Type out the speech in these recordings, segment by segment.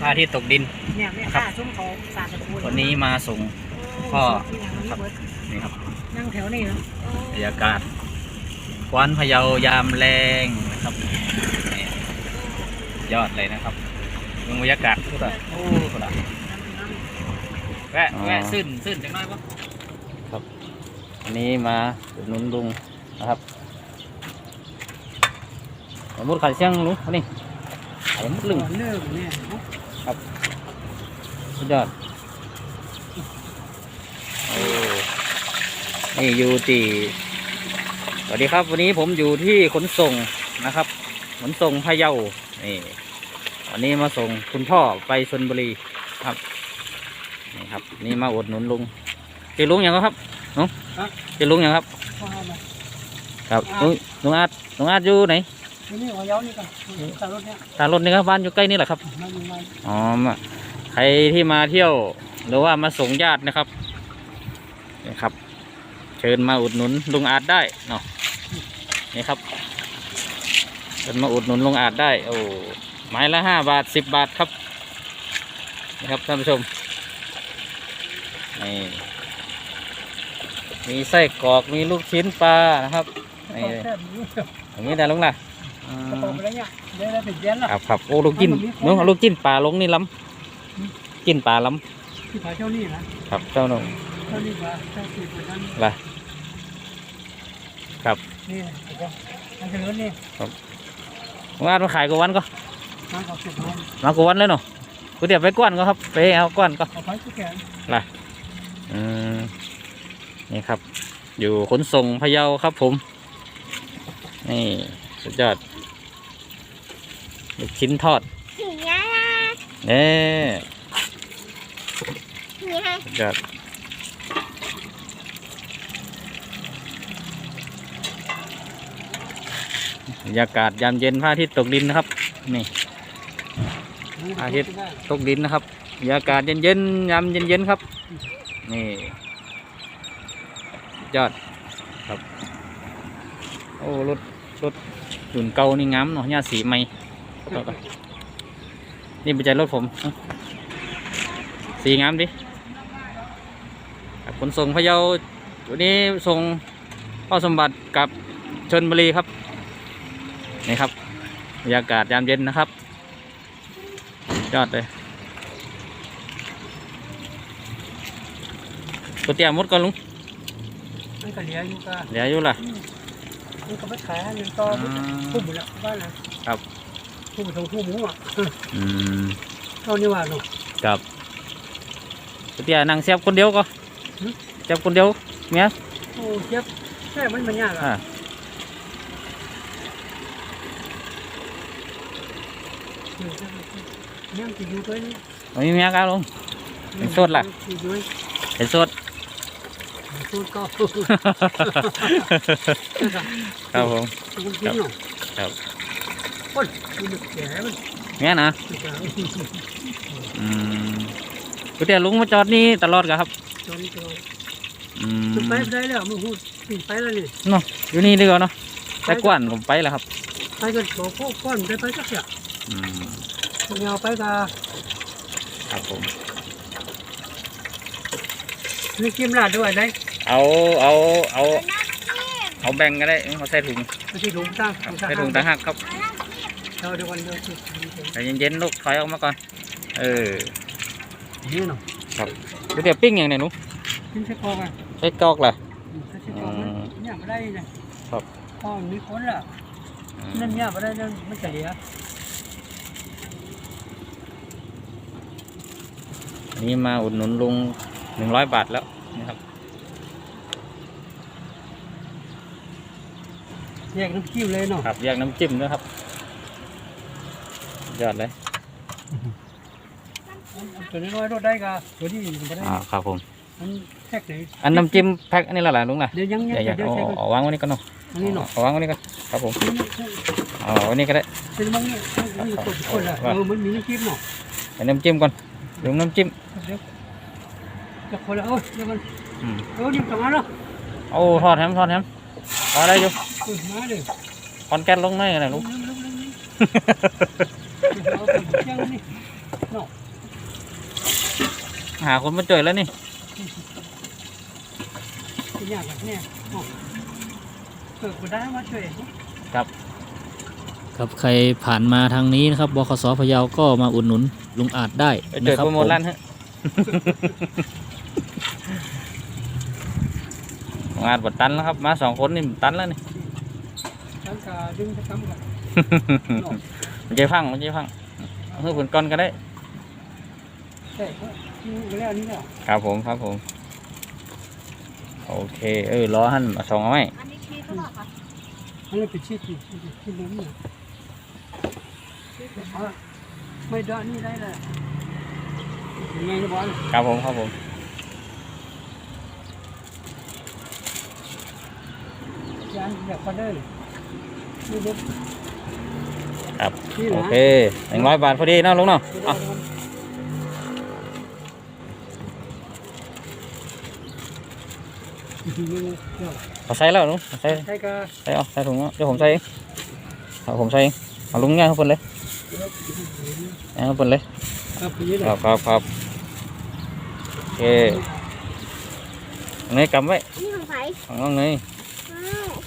พระอาทิตย์ตกดิน เนี่ยแม่ค้าซุ้มเขาสาดตะปูวันนี้มาส่งพ่อครับนี่ครับนั่งแถวนี้เนาะบรรยากาศกวานพะเยายามแรงนะครับนี่ยอดเลยนะครับดูบรรยากาศทุกท่านโอ้ทุกท่านแวะอ๋อแวะซึ้นซึ้นจังน้อยปะวันนี้มาอุดหนุนลุงนะครับสมมติขายเชียงลุงอันนี้ขายมุกลึง เลิกเนี่ยสุดยอดโอ้นี่อยู่ที่สวัสดีครับ วันนี้ผมอยู่ที่ขนส่งนะครับ ขนส่งพะเยานี่วันนี้มาส่งคุณพ่อไปชนบุรีครับนี่ครับ นี่มาอุดหนุนลุงเจอลุงยังครับน้องเจอลุงยังครับพ่อให้มาครับลุงลุงอาจลุงอาจอยู่ไหน ที่นี่หัวเย้านี่กันตารถเนี่ยตารถนี่ครับบ้านอยู่ใกล้นี่แหละครับมาอยู่มาอ๋อมาใครที่มาเที่ยว หรือว่ามาส่งญาตินะครับนี่ครับ เชิญมาอุดหนุนลุงอาจได้เนาะนี่ครับเชิญมาอุดหนุนลุงอาจได้ โอ้ไม้ละห้าบาทสิบบาทครับนี่ครับท่านผู้ชมนี่มีไส้กรอกมีลูกชิ้นปลานะครับนี่แค่นี้อย่างนี้แต่ลุงล่ะอื กระมเป๋าไปแล้วเนี่ยได้ได้เป็นเย็นละครับครับโอ้ลูกจิ้นเนาะลูกจิ้นปลาลงนี่ล้ำจิ้นปลาล้ที่ขายเจ้านี่นะครับเจ้าหนุ่มเจ้านี่ว่าเจ้าสีเหมือนกันล่ะครับนี่ไอ้เจ้าอันเจริญนี่ว่ามาขายกวันก็มาขอบสุดลงมากวันเลยเนาะกูเดี๋ยวไปกวนก็ครับไปเอากวนก็เอาไปทุกแกนอืมนี่ครับ อยู่ขนส่งพะเยาครับผมนี่ สุดยอดลูกชิ้นทอดสีอะไรนี่สีอะไรสุดยอดบรรยากาศยามเย็นพระอาทิตย์ตกดินนะครับ นี่อาทิตย์ตกดินนะครับบรรยากาศเย็นๆยามเย็นๆครับ นี่สุดยอดครับ โอ้รถรถ หุ่นเก่านี่งามเนาะหญ้าสีใหม่ต่อไปนี่เป็นใจรถผม สีงามดิขนส่งพะเยาวันนี้ส่งพ่อสมบัติกับชนบุรีครับ นี่ครับบรรยากาศยามเย็นนะครับ ยอดเลยก๋วเตี๋ยมดก่อนลุงเหลืออยู่ก็เหลืออยู่ล่ะ มันก็ไปขายให้เงินต่ออืมพุ่มหมดแล้วบ้านนะครับพุ่มไปทางพุ่มหมูอะอืมเท่านี้ว่าเนาะกับก๋วยเตี๋ยวนั่งเสียบคนเดียวก็หืมเสียบคนเดียวเมียโอ้เจ็บแค่มันมันยากอ่าอะยังจะอยู่ด้วยนี่ ไม่มีเมียกันลุงเป็นโสดล่ะอยู่ด้วยเป็นสด โสดก็ครับผมคุณกินเนาะครับคนมันแก่มันเมียนะแก่อืมก๋วยเตี๋ยวลุงมาจอดนี่ตลอดกะครับจนตัวอืมจะไปได้แล้วมึงพูดปิดไปแล้วนี่เนาะอยู่นี่ดีกว่าเนาะแต่กวนผมไปแล้วครับ ไปกันตัวพวกก้อนได้ไปสักอย่างอืมเงาไปกับครับผมนี่กิมลาดด้วยได้ เอาเอาเอาเอาแบ่งก็ได้เอาใส่ถุงไม่ใช่ถุงตั้งครับใส่ถุงต่างหากครับเดี๋ยวเดี๋ยววันเดียวสิใจเย็นๆลูกถอยออกมาก่อน เออนี่เนาะก๋วยเตี๋ยวปิ้งอย่างไหนหนุกินใช้กองอะใช้กรอกล่ะใช้กองมันเนี่ยไม่ได้เลยครับพ่อมีคนละอืมนั่นเนี่ยไม่ได้นั่นไม่เฉลี่ยอันนี้มาอุดหนุนลุงหนึ่งร้อยบาทแล้วนะครับ แยกน้ำจิ้มเลยเนาะครับแยกน้ำจิ้มด้วยครับ ยอดเลยตัวน้อยๆรถได้กับตัวนี้ไม่ได้อ่าครับผมมันแท็กไหนอันน้ำจิ้มแพ็คอันนี้ละหลานลุงล่ะเดี๋ยวยังยังอย่าอย่าเดี๋ยวเอาใช้กันเอาวางไว้นี่ก่อนเนาะอันนี้เนาะเอาวางไว้นี่ก่อนครับผมเอาไว้นี่ก็ได้เป็นมังเนี่ยนี่คนคนละเออมันมีน้ำจิ้มเนาะใส่น้ำจิ้มก่อนลุงน้ำจิ้มเดี๋ยวจะคนละเออเดี๋ยวมันอืมเออนี่ประมาณเนาะเอาทอดแฮมทอดแฮม เอาได้อยู่เออมาเลยคอนแก๊สลงหน่อยนะลุลุกงลุกลุกลุกเอาไปเชียงนี่เนาะหาคนมาจ่วยแล้วนี่เป็นอย่างแบบเนี้ยอ๋อเกิดกูได้มาช่วยครับใครผ่านมาทางนี้นะครับบคสพะเยาก็มาอุดหนุนลุงอาจได้ไปจ่วยนะครัโปรโมทผมร้านฮะ งานบดตันแล้วครับ มาสองคนนี่ตันแล้วนี่ฉันก็ดึงจะทำกับเนาะมันจะพังมันจะพังเพื่อผลก้อนก็ได้แต่ก็นี่แล้วนี่แล้วครับผมครับผม โอเค เออรอหันมาส่งเอาไหมอันนี้ชีสหรือเปล่าคะอันนี้เป็นชีสที่ที่ล้มเนี่ยไม่ได้นี่ได้เลยยังไงนะบอลครับผมครับผม ยันอยากก็ได้นี่เด็กครับนี่โอนะเคหนึ่งร้อยบาทพอดีเนาะลุงเนาะเอาเอาใส่แล้วลุงเอาใส่ใช่ก็ใส่เอาใส่ถุงเอาเดี๋ยวผมใส่เองเอาผมใส่เองเอาลุงง่ายทุกคนเลยง่ายทุกคนเลยครับนี่แหครัละบครับครับโอเคอันนี้กำไว้อันนี้ของใครของน้องนี่อ้าว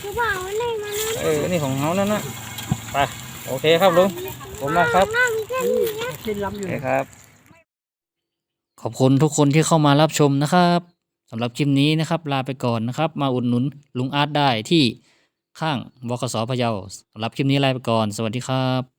คือว่าเอาไหนมานะเออ นี่ของเขานั่นนะไป โอเคครับลุง ผมมากครับ น้ามีแค่นี้นะชิ้นล้ำอโอยู่ เคครับ ขอบคุณทุกคนที่เข้ามารับชมนะครับสำหรับคลิปนี้นะครับ ลาไปก่อนนะครับ มาอุดหนุนลุงอาร์ตได้ที่ข้างบคสพะเยาสำหรับคลิปนี้ลาไปก่อน สวัสดีครับ